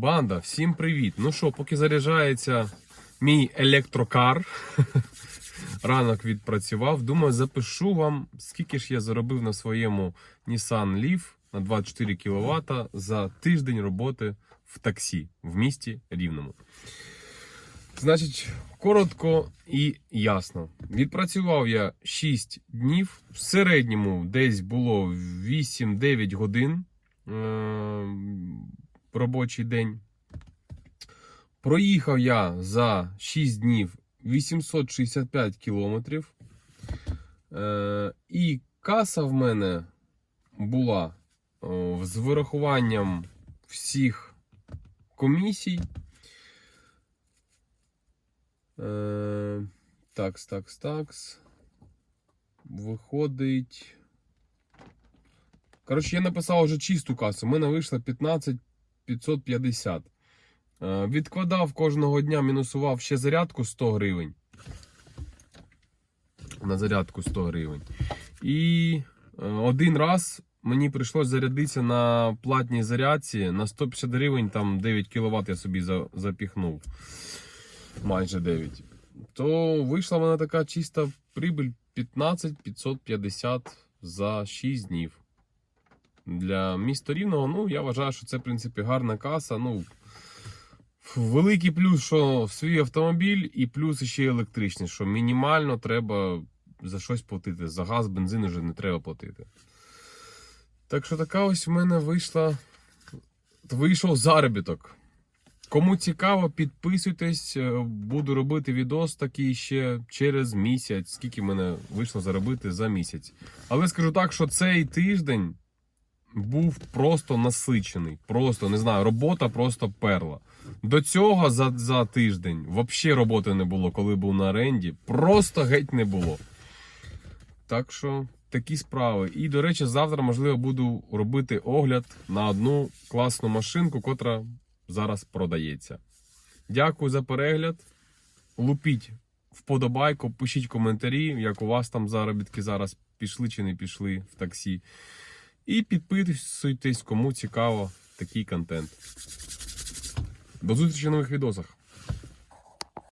Банда, всім привіт! Ну що, поки заряджається мій електрокар, ранок відпрацював. Думаю, запишу вам, скільки ж я заробив на своєму Nissan Leaf на 24 кВт за тиждень роботи в таксі в місті Рівному. Значить, коротко і ясно. Відпрацював я 6 днів. В середньому десь було 8-9 годин е- робочий день. Проїхав я за 6 днів 865 кілометрів. Е- і каса в мене була о, з вирахуванням всіх комісій. Е, такс, такс, такс. Виходить. Коротше, я написав вже чисту касу. У мене вийшло 15 550. Е, відкладав кожного дня, мінусував ще зарядку 100 гривень. На зарядку 100 гривень. І е, один раз мені прийшлось зарядитися на платній зарядці на 150 гривень, там 9 кВт я собі запіхнув майже 9. То вийшла в мене така чиста прибиль 15 550 за 6 днів. Для міста Рівного, ну, я вважаю, що це, в принципі, гарна каса. Ну, великий плюс, що свій автомобіль, і плюс ще електричний, що мінімально треба за щось платити. За газ, бензин вже не треба платити. Так що така ось в мене вийшла. Вийшов заробіток. Кому цікаво, підписуйтесь. е, Буду робити відос такий ще через місяць, скільки мене вийшло заробити за місяць. Але скажу так, що цей тиждень був просто насичений. Просто не знаю, робота просто перла. До цього за, за тиждень взагалі роботи не було, коли був на оренді. Просто геть не було. Так що такі справи. І, до речі, завтра, можливо, буду робити огляд на одну класну машинку, котра зараз продається. Дякую за перегляд. Лупіть вподобайку, пишіть коментарі, як у вас там заробітки зараз пішли чи не пішли в таксі. І підписуйтесь, кому цікаво такий контент. До зустрічі в нових відосах.